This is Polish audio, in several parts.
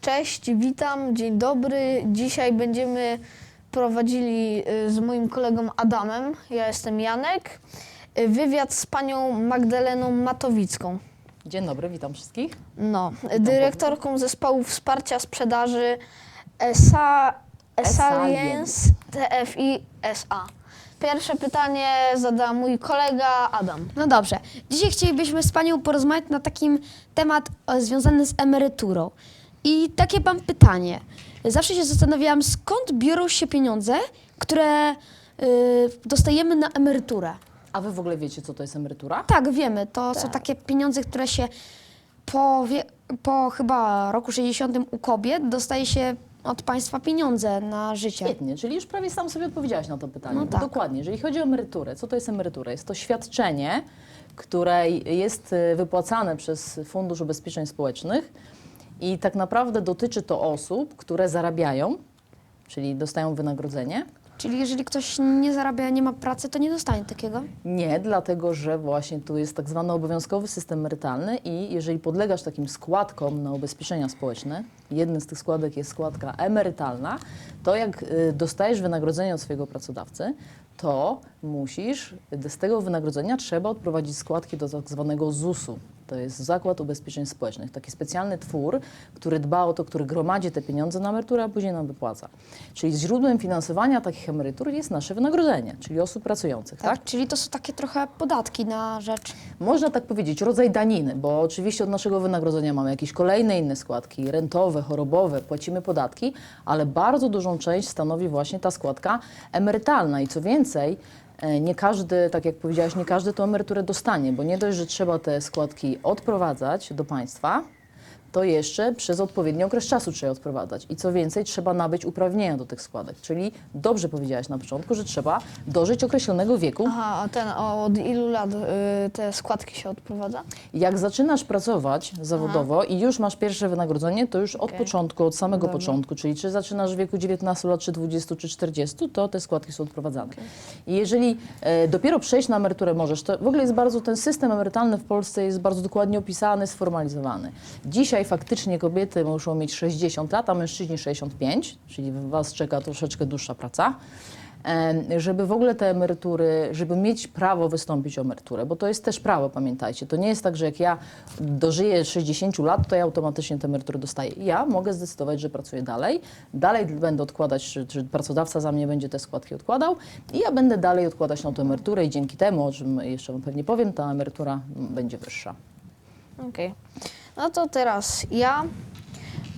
Cześć, witam, dzień dobry. Dzisiaj będziemy prowadzili y, z moim kolegą Adamem, ja jestem Janek, y, wywiad z panią Magdaleną Matowicką. Dzień dobry, witam wszystkich. No, dyrektorką zespołu wsparcia sprzedaży ESA, Esalience TFI SA. Pierwsze pytanie zada mój kolega Adam. No dobrze. Dzisiaj chcielibyśmy z Panią porozmawiać na takim temat e, związany z emeryturą. I takie mam pytanie. Zawsze się zastanawiałam, skąd biorą się pieniądze, które y, dostajemy na emeryturę. A wy w ogóle wiecie, co to jest emerytura? Tak, wiemy, to są takie pieniądze, które się po, wie, po chyba roku 60 u kobiet dostaje się od państwa pieniądze na życie. Świetnie, czyli już prawie sam sobie odpowiedziałaś na to pytanie. No tak. Dokładnie, jeżeli chodzi o emeryturę, co to jest emerytura? Jest to świadczenie, które jest y, wypłacane przez Fundusz Ubezpieczeń Społecznych i tak naprawdę dotyczy to osób, które zarabiają, czyli dostają wynagrodzenie. Czyli jeżeli ktoś nie zarabia, nie ma pracy, to nie dostanie takiego? Nie, dlatego że właśnie tu jest tak zwany obowiązkowy system emerytalny i jeżeli podlegasz takim składkom na ubezpieczenia społeczne, jednym z tych składek jest składka emerytalna, to jak y, dostajesz wynagrodzenie od swojego pracodawcy, to musisz, z tego wynagrodzenia trzeba odprowadzić składki do tak zwanego ZUS-u. To jest Zakład Ubezpieczeń Społecznych. Taki specjalny twór, który dba o to, który gromadzi te pieniądze na emeryturę, a później nam wypłaca. Czyli źródłem finansowania takich emerytur jest nasze wynagrodzenie, czyli osób pracujących, tak? Czyli to są takie trochę podatki na rzecz. Można tak powiedzieć, rodzaj daniny, bo oczywiście od naszego wynagrodzenia mamy jakieś kolejne inne składki, rentowe, chorobowe, płacimy podatki, ale bardzo dużą część stanowi właśnie ta składka emerytalna. I co więcej, nie każdy, tak jak powiedziałaś, nie każdy tą emeryturę dostanie, bo nie dość, że trzeba te składki odprowadzać do państwa, to jeszcze przez odpowiedni okres czasu trzeba je odprowadzać. I co więcej, trzeba nabyć uprawnienia do tych składek. Czyli dobrze powiedziałaś na początku, że trzeba dożyć określonego wieku, Aha, a ten o, od ilu lat y, te składki się odprowadza? Jak zaczynasz pracować zawodowo i już masz pierwsze wynagrodzenie, to już od Okej. początku, od samego Dobra. początku, czyli czy zaczynasz w wieku 19 lat, czy 20, czy 40, to te składki są odprowadzane. I jeżeli e, dopiero przejść na emeryturę możesz, to w ogóle jest bardzo, ten system emerytalny w Polsce jest bardzo dokładnie opisany, sformalizowany. Dzisiaj faktycznie kobiety muszą mieć 60 lat, a mężczyźni 65, czyli was czeka troszeczkę dłuższa praca żeby w ogóle te emerytury, żeby mieć prawo wystąpić o emeryturę, bo to jest też prawo, pamiętajcie. To nie jest tak, że jak ja dożyję 60 lat, to ja automatycznie tę emeryturę dostaję. Ja mogę zdecydować, że pracuję dalej, dalej będę odkładać, czy, czy pracodawca za mnie będzie te składki odkładał i ja będę dalej odkładać na tę emeryturę i dzięki temu, o czym jeszcze Wam pewnie powiem, ta emerytura będzie wyższa. Okej. No to teraz ja.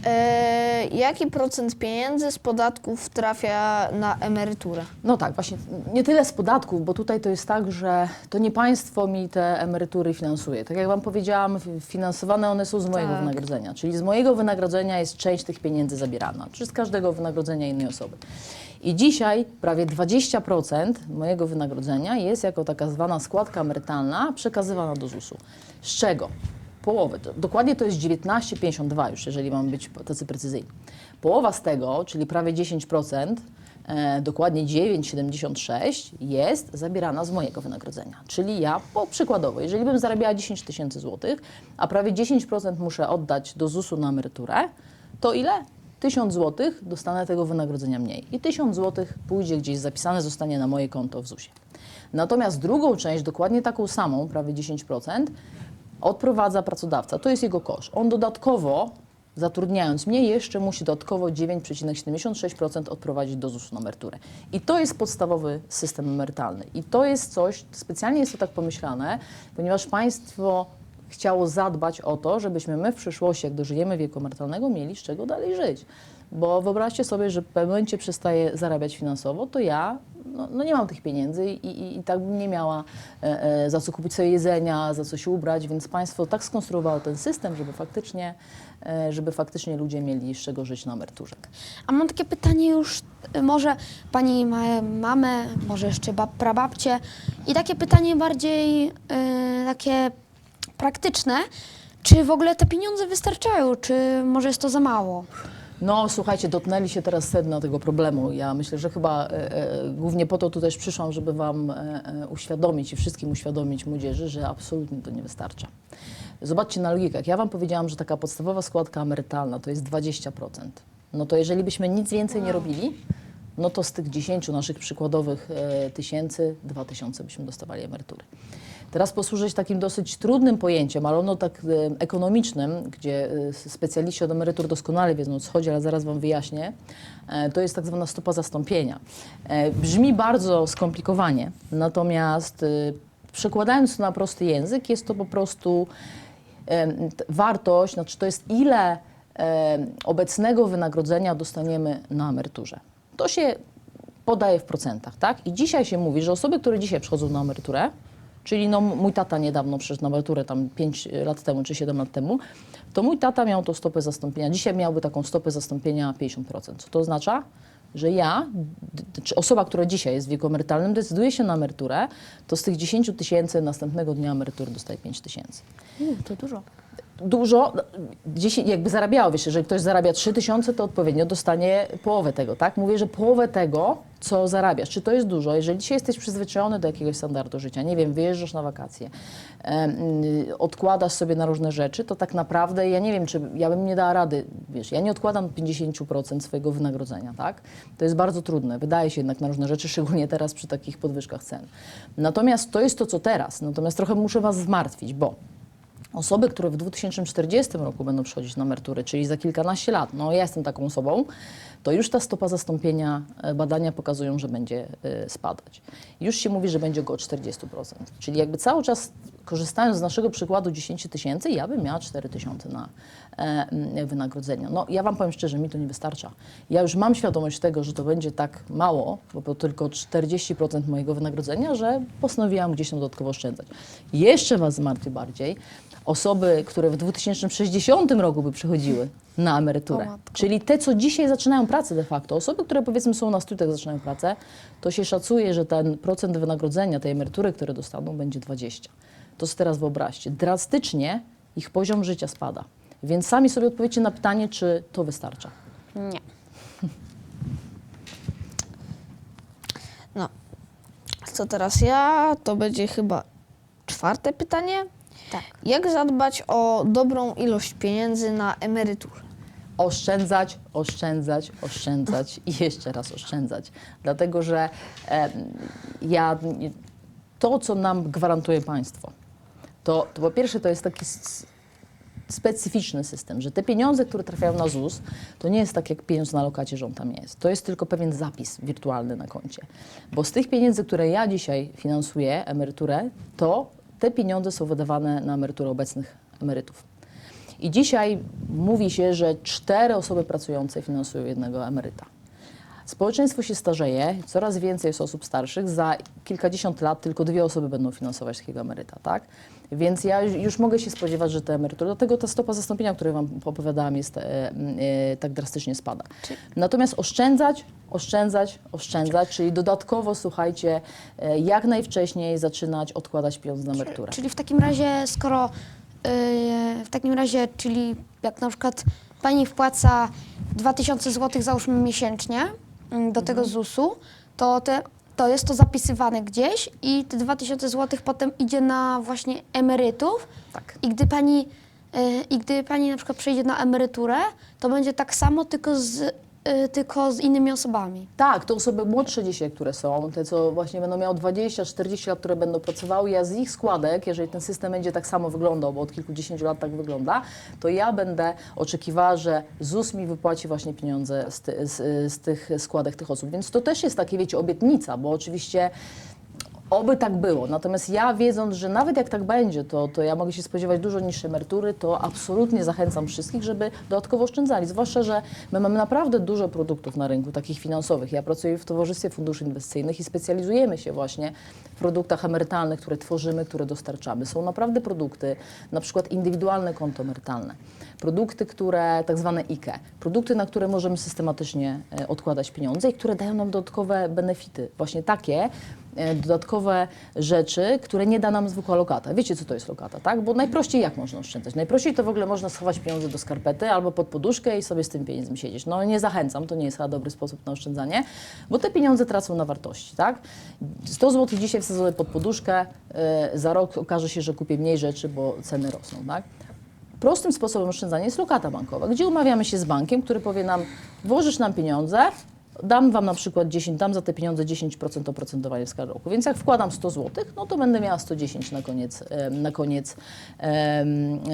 E, jaki procent pieniędzy z podatków trafia na emeryturę? No tak, właśnie nie tyle z podatków, bo tutaj to jest tak, że to nie państwo mi te emerytury finansuje. Tak jak Wam powiedziałam, finansowane one są z mojego Tak. wynagrodzenia. Czyli z mojego wynagrodzenia jest część tych pieniędzy zabierana, czy z każdego wynagrodzenia innej osoby. I dzisiaj prawie 20% mojego wynagrodzenia jest jako taka zwana składka emerytalna przekazywana do ZUS-u. Z czego? Połowę. To, dokładnie to jest 19,52 już, jeżeli mam być tacy precyzyjni. Połowa z tego, czyli prawie 10%, e, dokładnie 9,76 jest zabierana z mojego wynagrodzenia. Czyli ja, po przykładowo, jeżeli bym zarabiała 10 tysięcy złotych, a prawie 10% muszę oddać do ZUS-u na emeryturę, to ile? 1000 złotych dostanę tego wynagrodzenia mniej. I 1000 złotych pójdzie gdzieś zapisane, zostanie na moje konto w ZUS-ie. Natomiast drugą część, dokładnie taką samą, prawie 10%, odprowadza pracodawca. To jest jego koszt. On dodatkowo, zatrudniając mnie, jeszcze musi dodatkowo 9,76% odprowadzić do ZUS-u na emeryturę. I to jest podstawowy system emerytalny. I to jest coś, specjalnie jest to tak pomyślane, ponieważ państwo chciało zadbać o to, żebyśmy my w przyszłości, jak dożyjemy wieku emerytalnego, mieli z czego dalej żyć. Bo wyobraźcie sobie, że w pewnym momencie przestaję zarabiać finansowo, to ja no, no nie mam tych pieniędzy i, i, i tak bym nie miała e, e, za co kupić sobie jedzenia, za co się ubrać, więc państwo tak skonstruowało ten system, żeby faktycznie, e, żeby faktycznie ludzie mieli z czego żyć na emeryturze. A mam takie pytanie już, y, może pani ma mamę, może jeszcze bab, prababcie. I takie pytanie bardziej y, takie praktyczne. Czy w ogóle te pieniądze wystarczają, czy może jest to za mało? No słuchajcie, dotknęli się teraz sedna tego problemu. Ja myślę, że chyba e, e, głównie po to tu też przyszłam, żeby Wam e, e, uświadomić i wszystkim uświadomić młodzieży, że absolutnie to nie wystarcza. Zobaczcie na logikę. Jak ja Wam powiedziałam, że taka podstawowa składka emerytalna to jest 20%, no to jeżeli byśmy nic więcej nie robili, no to z tych 10 naszych przykładowych e, tysięcy, 2 tysiące byśmy dostawali emerytury. Teraz posłużę się takim dosyć trudnym pojęciem, ale ono tak e, ekonomicznym, gdzie e, specjaliści od emerytur doskonale wiedzą o co chodzi, ale zaraz Wam wyjaśnię. E, to jest tak zwana stopa zastąpienia. Brzmi bardzo skomplikowanie, natomiast przekładając to na prosty język, jest to po prostu wartość, znaczy to jest ile obecnego wynagrodzenia dostaniemy na emeryturze. To się podaje w procentach, tak? I dzisiaj się mówi, że osoby, które dzisiaj przychodzą na emeryturę, czyli no mój tata niedawno przyszedł na emeryturę, tam 5 lat temu czy 7 lat temu, to mój tata miał tą stopę zastąpienia, dzisiaj miałby taką stopę zastąpienia 50%. Co to oznacza? Że ja, czy osoba, która dzisiaj jest w wieku emerytalnym, decyduje się na emeryturę, to z tych 10 tysięcy następnego dnia emerytury dostaje 5 tysięcy to dużo. Dużo, gdzieś jakby zarabiało, wiesz, jeżeli ktoś zarabia 3 tysiące, to odpowiednio dostanie połowę tego, tak? Mówię, że połowę tego, co zarabiasz. Czy to jest dużo? Jeżeli dzisiaj jesteś przyzwyczajony do jakiegoś standardu życia, nie wiem, wyjeżdżasz na wakacje, y, odkładasz sobie na różne rzeczy, to tak naprawdę ja nie wiem, czy ja bym nie dała rady, wiesz, ja nie odkładam 50% swojego wynagrodzenia, tak? To jest bardzo trudne, wydaje się jednak na różne rzeczy, szczególnie teraz przy takich podwyżkach cen. Natomiast to jest to, co teraz. Natomiast trochę muszę Was zmartwić, bo Osoby, które w 2040 roku będą przychodzić na emeryturę, czyli za kilkanaście lat, no ja jestem taką osobą, to już ta stopa zastąpienia e, badania pokazują, że będzie e, spadać. Już się mówi, że będzie około 40%. Czyli jakby cały czas korzystając z naszego przykładu 10 tysięcy, ja bym miała 4 tysiące na e, m, wynagrodzenia. No ja Wam powiem szczerze, mi to nie wystarcza. Ja już mam świadomość tego, że to będzie tak mało, bo to tylko 40% mojego wynagrodzenia, że postanowiłam gdzieś tam dodatkowo oszczędzać. Jeszcze Was zmartwi bardziej osoby, które w 2060 roku by przychodziły na emeryturę. Czyli te, co dzisiaj zaczynają pracę de facto, osoby, które powiedzmy są na studiach, zaczynają pracę, to się szacuje, że ten procent wynagrodzenia tej emerytury, które dostaną, będzie 20. To sobie teraz wyobraźcie. Drastycznie ich poziom życia spada. Więc sami sobie odpowiedzcie na pytanie, czy to wystarcza. Nie. No, co teraz ja? To będzie chyba czwarte pytanie. Tak. Jak zadbać o dobrą ilość pieniędzy na emeryturę? oszczędzać, oszczędzać, oszczędzać i jeszcze raz oszczędzać. Dlatego, że e, ja, to, co nam gwarantuje państwo, to, to po pierwsze to jest taki specyficzny system, że te pieniądze, które trafiają na ZUS, to nie jest tak jak pieniądz na lokacie, że on tam jest. To jest tylko pewien zapis wirtualny na koncie. Bo z tych pieniędzy, które ja dzisiaj finansuję, emeryturę, to te pieniądze są wydawane na emeryturę obecnych emerytów. I dzisiaj mówi się, że cztery osoby pracujące finansują jednego emeryta. Społeczeństwo się starzeje, coraz więcej jest osób starszych. Za kilkadziesiąt lat tylko dwie osoby będą finansować takiego emeryta, tak? Więc ja już- mogę się spodziewać, że te emerytury, dlatego ta stopa zastąpienia, o której Wam opowiadałam, jest e, e, tak drastycznie spada. Natomiast oszczędzać, oszczędzać, oszczędzać, czyli dodatkowo, słuchajcie, e, jak najwcześniej zaczynać odkładać pieniądze na emeryturę. Czyli w takim razie, skoro yy, w takim razie, czyli jak na przykład pani wpłaca 2000 zł załóżmy miesięcznie do tego ZUS-u, to, te, to jest to zapisywane gdzieś i te 2000 zł potem idzie na właśnie emerytów Tak. i gdy pani yy, i gdy pani na przykład przejdzie na emeryturę, to będzie tak samo, tylko z, yy, tylko z innymi osobami. Tak, to osoby młodsze dzisiaj, które są, te co właśnie będą miały 20-40 lat, które będą pracowały, ja z ich składek, jeżeli ten system będzie tak samo wyglądał, bo od kilkudziesięciu lat tak wygląda, to ja będę oczekiwała, że ZUS mi wypłaci właśnie pieniądze z, ty, z, z tych składek tych osób. Więc to też jest takie, wiecie, obietnica, bo oczywiście Oby tak było. Natomiast ja wiedząc, że nawet jak tak będzie, to, to ja mogę się spodziewać dużo niższej emerytury, to absolutnie zachęcam wszystkich, żeby dodatkowo oszczędzali. Zwłaszcza, że my mamy naprawdę dużo produktów na rynku, takich finansowych. Ja pracuję w Towarzystwie Funduszy Inwestycyjnych i specjalizujemy się właśnie w produktach emerytalnych, które tworzymy, które dostarczamy. Są naprawdę produkty, na przykład indywidualne konto emerytalne. Produkty, które, tak zwane IKE, produkty, na które możemy systematycznie e, odkładać pieniądze i które dają nam dodatkowe benefity. Właśnie takie, dodatkowe rzeczy, które nie da nam zwykła lokata. Wiecie, co to jest lokata, tak? Bo najprościej jak można oszczędzać? Najprościej to w ogóle można schować pieniądze do skarpety albo pod poduszkę i sobie z tym pieniędzmi siedzieć. No nie zachęcam, to nie jest chyba dobry sposób na oszczędzanie, bo te pieniądze tracą na wartości, tak? 100 zł dzisiaj wsadzone pod poduszkę, e, za rok okaże się, że kupię mniej rzeczy, bo ceny rosną, tak? Prostym sposobem oszczędzania jest lokata bankowa, gdzie umawiamy się z bankiem, który powie nam, włożysz nam pieniądze, dam wam na przykład 10, dam za te pieniądze 10% oprocentowania skali roku. Więc jak wkładam 100 zł, no to będę miała 110 na koniec, na koniec,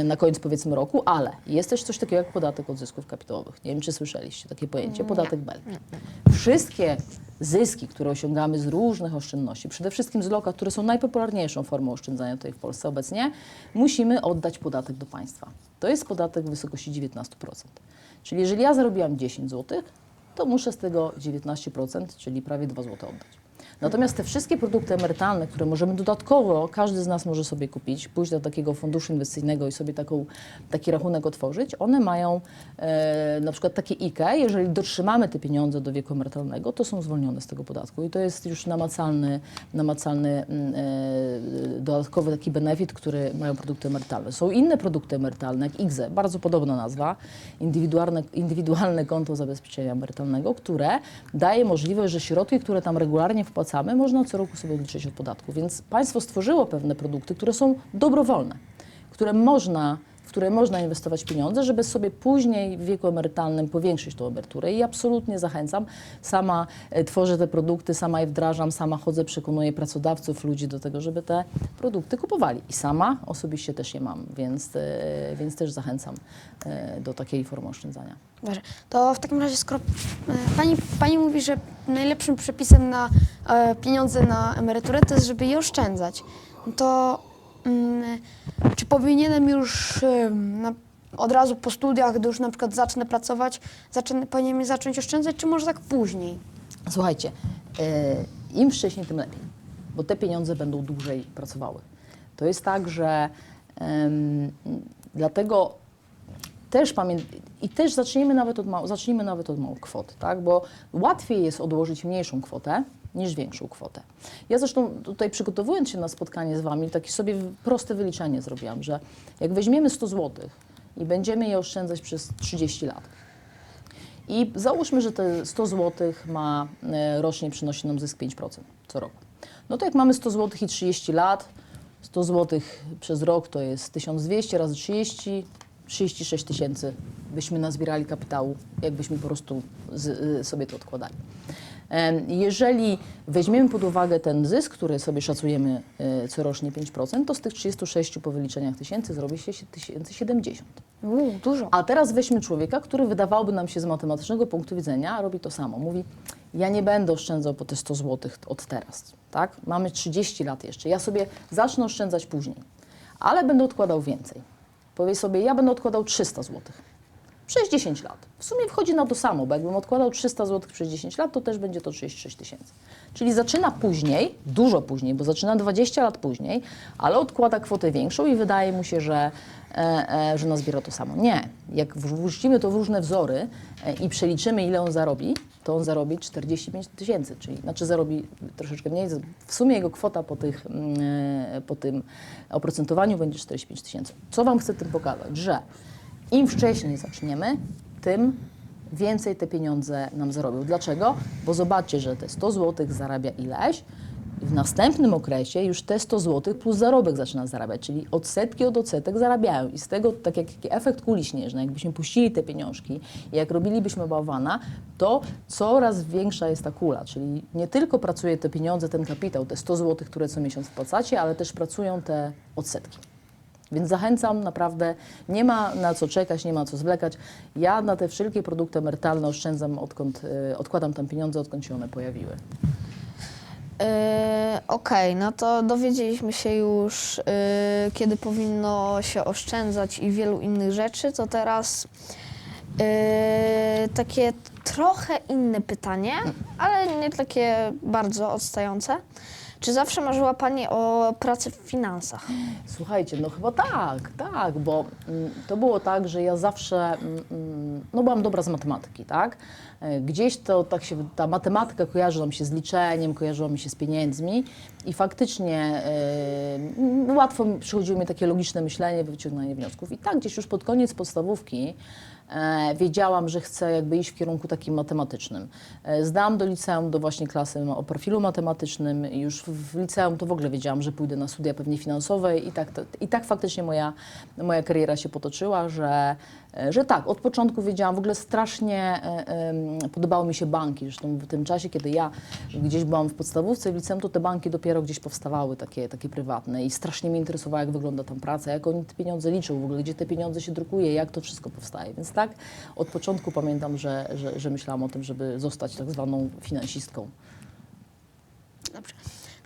na koniec powiedzmy roku, ale jest też coś takiego jak podatek od zysków kapitałowych. Nie wiem, czy słyszeliście takie pojęcie, podatek Belki. Wszystkie zyski, które osiągamy z różnych oszczędności, przede wszystkim z lokat, które są najpopularniejszą formą oszczędzania tutaj w Polsce obecnie, musimy oddać podatek do państwa. To jest podatek w wysokości 19%. Czyli jeżeli ja zarobiłam 10 zł, to muszę z tego 19%, czyli prawie 2 zł oddać. Natomiast te wszystkie produkty emerytalne, które możemy dodatkowo, każdy z nas może sobie kupić, pójść do takiego funduszu inwestycyjnego i sobie taką, taki rachunek otworzyć, one mają e, na przykład takie IKE, jeżeli dotrzymamy te pieniądze do wieku emerytalnego, to są zwolnione z tego podatku i to jest już namacalny, namacalny mm, e, dodatkowy taki benefit, który mają produkty emerytalne. Są inne produkty emerytalne, jak IGZE, bardzo podobna nazwa, indywidualne, indywidualne konto zabezpieczenia emerytalnego, które daje możliwość, że środki, które tam regularnie wpłacamy, można co roku sobie odliczyć od podatku. Więc państwo stworzyło pewne produkty, które są dobrowolne, które można, w które można inwestować pieniądze, żeby sobie później w wieku emerytalnym powiększyć tą emeryturę. I absolutnie zachęcam. Sama e, tworzę te produkty, sama je wdrażam, sama chodzę, przekonuję pracodawców, ludzi do tego, żeby te produkty kupowali. I sama osobiście też je mam, więc, e, więc też zachęcam e, do takiej formy oszczędzania. Dobrze. To w takim razie, skoro pani, pani mówi, że najlepszym przepisem na pieniądze na emeryturę to jest, żeby je oszczędzać, no to czy powinienem już na, od razu po studiach, gdy już na przykład zacznę pracować, zacznę, powinienem zacząć oszczędzać, czy może tak później? Słuchajcie, e, im wcześniej, tym lepiej, bo te pieniądze będą dłużej pracowały. To jest tak, że dlatego też i też zacznijmy nawet od, zacznijmy nawet od małych kwot, tak? bo łatwiej jest odłożyć mniejszą kwotę niż większą kwotę. Ja zresztą tutaj przygotowując się na spotkanie z Wami, takie sobie proste wyliczenie zrobiłam, że jak weźmiemy 100 zł i będziemy je oszczędzać przez 30 lat, i załóżmy, że te 100 zł ma e, rocznie przynosi nam zysk 5% co roku. No to jak mamy 100 zł i 30 lat, 100 zł przez rok to jest 1200 razy 30, 36 tysięcy byśmy nazbierali kapitału, jakbyśmy po prostu z, y, sobie to odkładali. Jeżeli weźmiemy pod uwagę ten zysk, który sobie szacujemy y, corocznie 5%, to z tych 36 po wyliczeniach tysięcy zrobi się 1070. Uuu, dużo. A teraz weźmy człowieka, który wydawałoby nam się z matematycznego punktu widzenia, robi to samo. Mówi, ja nie będę oszczędzał po te 100 zł od teraz, tak? Mamy 30 lat jeszcze. Ja sobie zacznę oszczędzać później, ale będę odkładał więcej. Powie sobie, ja będę odkładał 300 zł. Przez 10 lat. W sumie wchodzi na to samo, bo jakbym odkładał 300 zł przez 10 lat, to też będzie to 36 tysięcy. Czyli zaczyna później, dużo później, bo zaczyna 20 lat później, ale odkłada kwotę większą i wydaje mu się, że, e, e, że nazbiera to samo. Nie. Jak wrzucimy to w różne wzory e, i przeliczymy, ile on zarobi, to on zarobi 45 tysięcy, czyli znaczy zarobi troszeczkę mniej. W sumie jego kwota po, tych, mm, e, po tym oprocentowaniu będzie 45 tysięcy. Co Wam chcę tym pokazać? Że im wcześniej zaczniemy, tym więcej te pieniądze nam zarobią. Dlaczego? Bo zobaczcie, że te 100 zł zarabia ileś, w następnym okresie już te 100 zł plus zarobek zaczyna zarabiać, czyli odsetki od odsetek zarabiają. I z tego, tak jak efekt kuli śnieżnej, jakbyśmy puścili te pieniążki i jak robilibyśmy bałwana, to coraz większa jest ta kula, czyli nie tylko pracuje te pieniądze, ten kapitał, te 100 zł, które co miesiąc wpłacacie, ale też pracują te odsetki. Więc zachęcam, naprawdę, nie ma na co czekać, nie ma co zwlekać. Ja na te wszelkie produkty emerytalne oszczędzam, odkąd, y, odkładam tam pieniądze, odkąd się one pojawiły. Yy, Okej, no to dowiedzieliśmy się już, yy, kiedy powinno się oszczędzać i wielu innych rzeczy. To teraz yy, takie trochę inne pytanie, ale nie takie bardzo odstające. Czy zawsze marzyła Pani o pracy w finansach? Słuchajcie, no chyba tak, tak, bo mm, to było tak, że ja zawsze, mm, mm, no byłam dobra z matematyki, tak? E, Gdzieś to tak się, ta matematyka kojarzyła mi się z liczeniem, kojarzyła mi się z pieniędzmi i faktycznie e, łatwo przychodziło mi takie logiczne myślenie, wyciąganie wniosków. I tak gdzieś już pod koniec podstawówki wiedziałam, że chcę jakby iść w kierunku takim matematycznym. E, zdałam do liceum, do właśnie klasy o profilu matematycznym już w, liceum to w ogóle wiedziałam, że pójdę na studia pewnie finansowe i tak, to, i tak faktycznie moja, moja kariera się potoczyła, że, e, że tak, od początku wiedziałam, w ogóle strasznie e, podobały mi się banki, zresztą w tym czasie, kiedy ja gdzieś byłam w podstawówce, w liceum, to te banki dopiero gdzieś powstawały, takie, takie prywatne i strasznie mnie interesowała, jak wygląda tam praca, jak oni te pieniądze liczą w ogóle, gdzie te pieniądze się drukuje, jak to wszystko powstaje, więc tak, od początku pamiętam, że, że, że myślałam o tym, żeby zostać tak zwaną finansistką. Dobrze.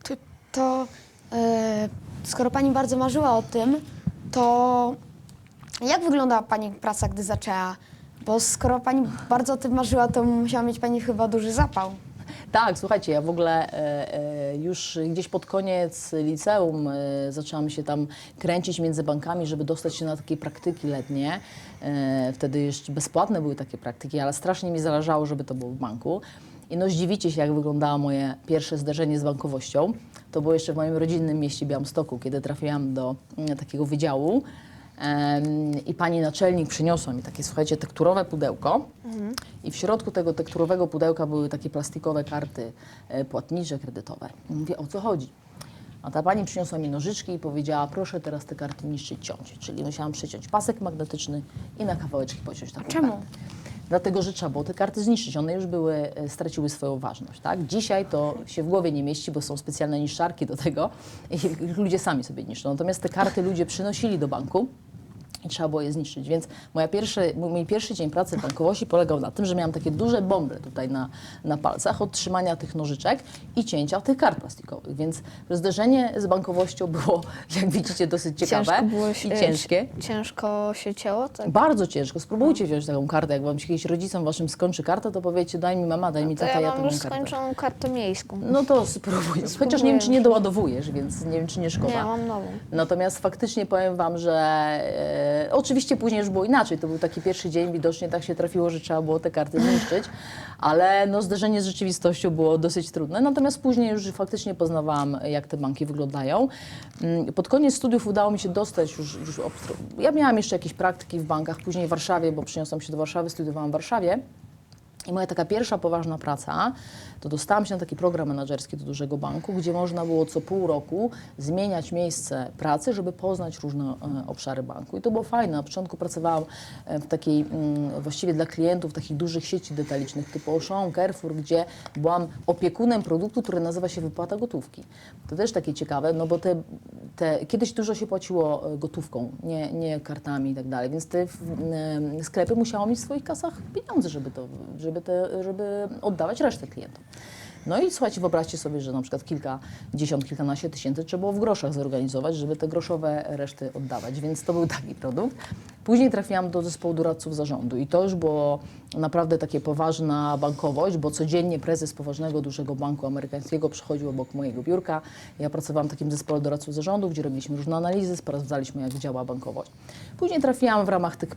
To, to e, skoro pani bardzo marzyła o tym, to jak wyglądała pani praca, gdy zaczęła? Bo skoro pani bardzo o tym marzyła, to musiała mieć pani chyba duży zapał. Tak, słuchajcie, ja w ogóle e, e, już gdzieś pod koniec liceum e, zaczęłam się tam kręcić między bankami, żeby dostać się na takie praktyki letnie. E, wtedy jeszcze bezpłatne były takie praktyki, ale strasznie mi zależało, żeby to było w banku. I no zdziwicie się, jak wyglądało moje pierwsze zderzenie z bankowością. To było jeszcze w moim rodzinnym mieście Białymstoku, kiedy trafiłam do mm, takiego wydziału. I pani naczelnik przyniosła mi takie, słuchajcie, tekturowe pudełko. I w środku tego tekturowego pudełka były takie plastikowe karty e, płatnicze, kredytowe. I mówię, o co chodzi? A ta pani przyniosła mi nożyczki i powiedziała, proszę teraz te karty niszczyć, ciąć. Czyli musiałam przyciąć pasek magnetyczny i na kawałeczki pociąć taką Czemu? kartę. Dlatego, że trzeba było te karty zniszczyć. One już były, e, straciły swoją ważność. Tak? Dzisiaj to się w głowie nie mieści, bo są specjalne niszczarki do tego i ludzie sami sobie niszczą. Natomiast te karty ludzie przynosili do banku i trzeba było je zniszczyć. Więc moja pierwszy, mój pierwszy dzień pracy w bankowości polegał na tym, że miałam takie duże bąble tutaj na, na palcach od trzymania tych nożyczek i cięcia tych kart plastikowych. Więc zderzenie z bankowością było, jak widzicie, dosyć ciekawe Ciężko było się, i ciężkie. Ciężko się cięło? Tak. Bardzo ciężko. Spróbujcie wziąć taką kartę. Jak wam się kiedyś rodzicom waszym skończy kartę, to powiecie, daj mi mama, daj mi tata, ja ja mam tą już kartę. skończoną kartę miejską. No to spróbuj. Chociaż nie wiem, czy nie doładowujesz, więc nie wiem, czy nie szkoda. Nie, mam nową. Natomiast faktycznie powiem Wam, że e, oczywiście później już było inaczej. To był taki pierwszy dzień, widocznie tak się trafiło, że trzeba było te karty zniszczyć, ale no, zderzenie z rzeczywistością było dosyć trudne. Natomiast później już faktycznie poznawałam, jak te banki wyglądają. Mm, Pod koniec studiów udało mi się dostać już, już ja miałam jeszcze jakieś praktyki w bankach, później w Warszawie, bo przyniosłam się do Warszawy, studiowałam w Warszawie. I moja taka pierwsza poważna praca, to dostałam się na taki program menedżerski do dużego banku, gdzie można było co pół roku zmieniać miejsce pracy, żeby poznać różne e, obszary banku. I to było fajne. Na początku pracowałam e, w takiej, mm, właściwie dla klientów, takich dużych sieci detalicznych typu Auchan, Carrefour, gdzie byłam opiekunem produktu, który nazywa się wypłata gotówki. To też takie ciekawe, no bo te, te, kiedyś dużo się płaciło e, gotówką, nie, nie kartami i tak dalej, więc te sklepy musiało mieć w swoich kasach pieniądze, żeby, to, żeby, te, żeby oddawać resztę klientom. No i słuchajcie, wyobraźcie sobie, że na przykład kilkadziesiąt, kilkanaście tysięcy trzeba było w groszach zorganizować, żeby te groszowe reszty oddawać, więc to był taki produkt. Później trafiłam do zespołu doradców zarządu i to już było naprawdę takie poważna bankowość, bo codziennie prezes poważnego, dużego banku amerykańskiego przychodził obok mojego biurka. Ja pracowałam w takim zespole doradców zarządu, gdzie robiliśmy różne analizy, sprawdzaliśmy jak działa bankowość. Później trafiłam w ramach tych,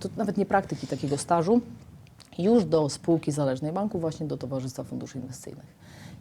to nawet nie praktyki, takiego stażu, już do spółki zależnej banku, właśnie do Towarzystwa Funduszy Inwestycyjnych.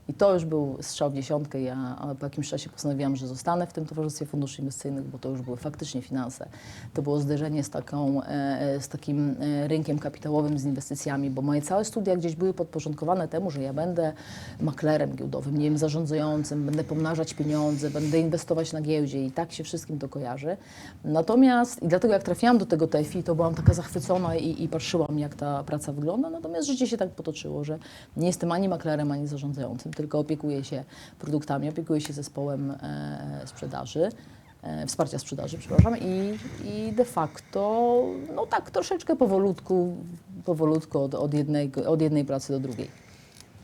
I to już był strzał w dziesiątkę. Ja po jakimś czasie postanowiłam, że zostanę w tym Towarzystwie Funduszy Inwestycyjnych, bo to już były faktycznie finanse. To było zderzenie z, taką, e, z takim e, rynkiem kapitałowym, z inwestycjami, bo moje całe studia gdzieś były podporządkowane temu, że ja będę maklerem giełdowym, nie wiem, zarządzającym, będę pomnażać pieniądze, będę inwestować na giełdzie i tak się wszystkim to kojarzy. Natomiast, i dlatego jak trafiłam do tego TFI, to byłam taka zachwycona i, i patrzyłam, jak ta praca wygląda. Natomiast życie się tak potoczyło, że nie jestem ani maklerem, ani zarządzającym, tylko opiekuję się produktami, opiekuję się zespołem e, sprzedaży. e, Wsparcia sprzedaży, przepraszam, i, i de facto, no tak, troszeczkę powolutku, powolutku od, od, jednej, od jednej pracy do drugiej.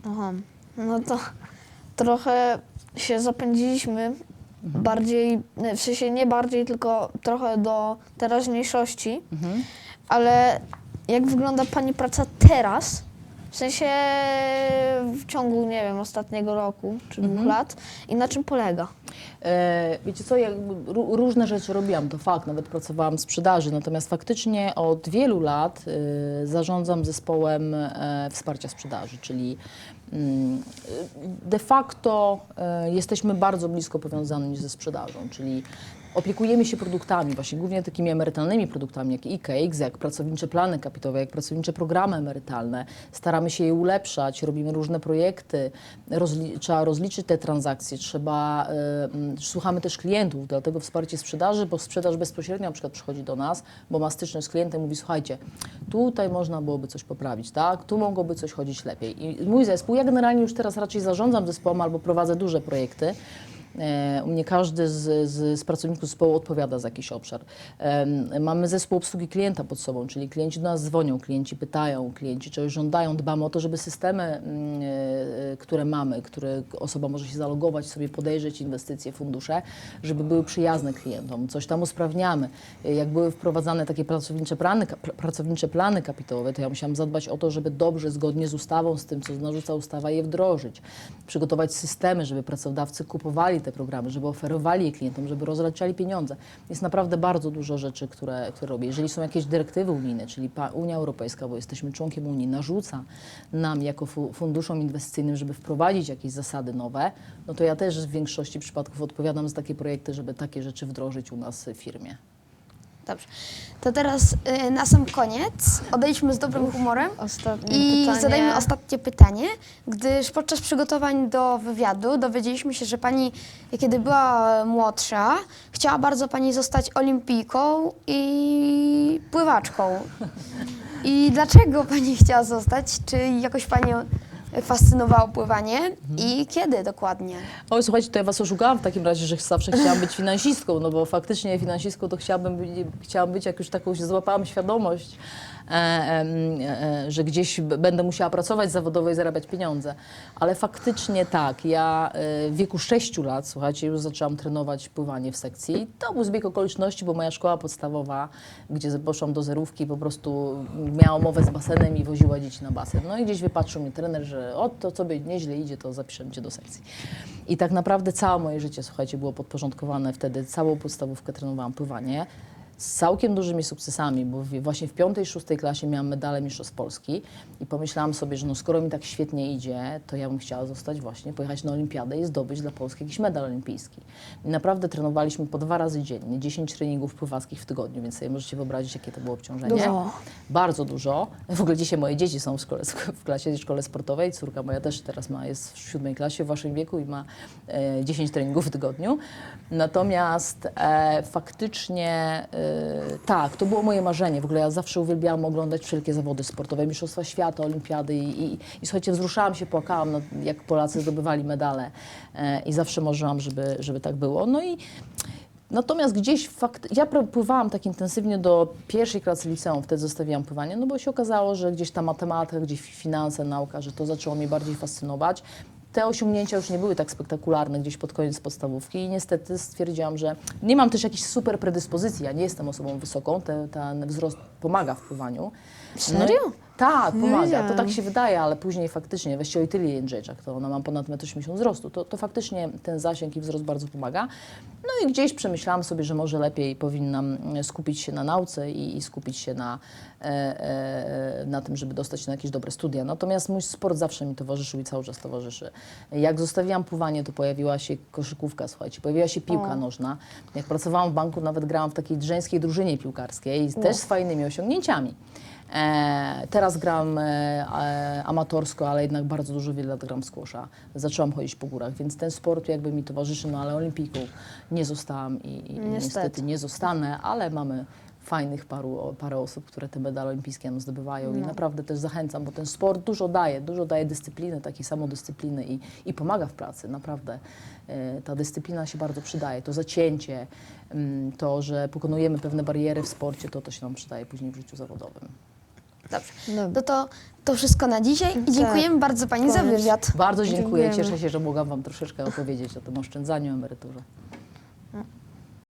Aha, no to trochę się zapędziliśmy bardziej, w sensie nie bardziej, tylko trochę do teraźniejszości, ale jak wygląda Pani praca teraz W sensie w ciągu, nie wiem, ostatniego roku czy Mhm. dwóch lat. I na czym polega? E, Wiecie co, ja ró- różne rzeczy robiłam, to fakt, nawet pracowałam w sprzedaży, natomiast faktycznie od wielu lat e, zarządzam zespołem e, wsparcia sprzedaży, czyli de facto e, jesteśmy bardzo blisko powiązani ze sprzedażą, czyli opiekujemy się produktami, właśnie głównie takimi emerytalnymi produktami, jak IKX, jak pracownicze plany kapitałowe, jak pracownicze programy emerytalne. Staramy się je ulepszać, robimy różne projekty, rozli- trzeba rozliczyć te transakcje, trzeba, y, słuchamy też klientów, dlatego wsparcie sprzedaży, bo sprzedaż bezpośrednio na przykład przychodzi do nas, bo ma styczność z klientem, mówi słuchajcie, tutaj można byłoby coś poprawić, tak, tu mogłoby coś chodzić lepiej. I mój zespół, ja generalnie już teraz raczej zarządzam zespołem albo prowadzę duże projekty, U mnie każdy z, z, z pracowników zespołu odpowiada za jakiś obszar. Mamy zespół obsługi klienta pod sobą, czyli klienci do nas dzwonią, klienci pytają, klienci czegoś żądają. Dbamy o to, żeby systemy, mm, e, które mamy, które osoba może się zalogować, sobie podejrzeć inwestycje, fundusze, żeby były przyjazne klientom. Coś tam usprawniamy. E, Jak były wprowadzane takie pracownicze plany, pr- pracownicze plany kapitałowe, to ja musiałam zadbać o to, żeby dobrze, zgodnie z ustawą, z tym, co narzuca ustawa, je wdrożyć. Przygotować systemy, żeby pracodawcy kupowali te programy, żeby oferowali je klientom, żeby rozliczali pieniądze. Jest naprawdę bardzo dużo rzeczy, które, które robię. Jeżeli są jakieś dyrektywy unijne, czyli Unia Europejska, bo jesteśmy członkiem Unii, narzuca nam jako fu- funduszom inwestycyjnym, żeby wprowadzić jakieś zasady nowe, no to ja też w większości przypadków odpowiadam za takie projekty, żeby takie rzeczy wdrożyć u nas w firmie. Dobrze. To teraz y, na sam koniec odejdźmy z dobrym humorem Ostatnie i pytanie. zadajmy ostatnie pytanie, gdyż podczas przygotowań do wywiadu dowiedzieliśmy się, że pani, kiedy była młodsza, chciała bardzo pani zostać olimpijką i pływaczką. I dlaczego pani chciała zostać? Czy jakoś panią fascynowało pływanie i kiedy dokładnie? Oj, słuchajcie, to ja was oszukałam w takim razie, że zawsze chciałam być finansistką, no bo faktycznie finansistką to chciałabym być, chciałam być, jak już taką się złapałam świadomość, że gdzieś będę musiała pracować zawodowo i zarabiać pieniądze. Ale faktycznie tak, ja e, w wieku 6 lat, słuchajcie, już zaczęłam trenować pływanie w sekcji. To był zbieg okoliczności, bo moja szkoła podstawowa, gdzie poszłam do zerówki, po prostu miała umowę z basenem i woziła dzieci na basen. No i gdzieś wypatrzył mnie trener, że o, to sobie nieźle idzie, to zapiszemy cię do sekcji. I tak naprawdę całe moje życie, słuchajcie, było podporządkowane wtedy, całą podstawówkę trenowałam pływanie z całkiem dużymi sukcesami, bo właśnie w piątej, szóstej klasie miałam medale Mistrzostw Polski i pomyślałam sobie, że no skoro mi tak świetnie idzie, to ja bym chciała zostać właśnie, pojechać na olimpiadę i zdobyć dla Polski jakiś medal olimpijski. I naprawdę trenowaliśmy po dwa razy dziennie, 10 treningów pływackich w tygodniu, więc sobie możecie wyobrazić, jakie to było obciążenie. Dużo. Bardzo dużo. W ogóle dzisiaj moje dzieci są w, szkole, w klasie, w szkole sportowej. Córka moja też teraz ma, jest w siódmej klasie w waszym wieku i ma e, 10 treningów w tygodniu. Natomiast e, faktycznie e, tak, to było moje marzenie. W ogóle ja zawsze uwielbiałam oglądać wszelkie zawody sportowe, mistrzostwa świata, olimpiady i, i, i słuchajcie, wzruszałam się, płakałam, no, jak Polacy zdobywali medale e, i zawsze marzyłam, żeby, żeby tak było. No i Natomiast gdzieś fakt, ja pływałam tak intensywnie do pierwszej klasy liceum, wtedy zostawiłam pływanie, no bo się okazało, że gdzieś ta matematyka, gdzieś finanse, nauka, że to zaczęło mnie bardziej fascynować. Te osiągnięcia już nie były tak spektakularne gdzieś pod koniec podstawówki i niestety stwierdziłam, że nie mam też jakichś super predyspozycji, ja nie jestem osobą wysoką, te, ten wzrost pomaga w pływaniu. Serio? No, tak, pomaga. To tak się wydaje, ale później faktycznie, weźcie o Itylię Jędrzejczak, to ona ma ponad 1,80 m wzrostu, to, to faktycznie ten zasięg i wzrost bardzo pomaga. No i gdzieś przemyślałam sobie, że może lepiej powinnam mm, skupić się na nauce i, i skupić się na, e, e, na tym, żeby dostać się na jakieś dobre studia. Natomiast mój sport zawsze mi towarzyszył i cały czas towarzyszy. Jak zostawiłam pływanie, to pojawiła się koszykówka, słuchajcie, pojawiła się piłka O. nożna. Jak pracowałam w banku, nawet grałam w takiej żeńskiej drużynie piłkarskiej, też z fajnymi osiągnięciami. E, teraz gram e, e, amatorsko, ale jednak bardzo dużo, wiele lat gram squasha. Zaczęłam chodzić po górach, więc ten sport jakby mi towarzyszy, no ale olimpijką nie zostałam i, i niestety. Niestety. nie zostanę, ale mamy fajnych paru, parę osób, które te medale olimpijskie nam zdobywają i naprawdę też zachęcam, bo ten sport dużo daje, dużo daje dyscypliny, takiej samodyscypliny i, i pomaga w pracy, naprawdę. Ta dyscyplina się bardzo przydaje, to zacięcie, mm, to, że pokonujemy pewne bariery w sporcie, to to się nam przydaje później w życiu zawodowym. Dobrze. No to, to wszystko na dzisiaj i dziękujemy bardzo pani za Koniec. wywiad. Bardzo dziękuję. Dziękujemy. Cieszę się, że mogłam Wam troszeczkę opowiedzieć o tym oszczędzaniu, emeryturze.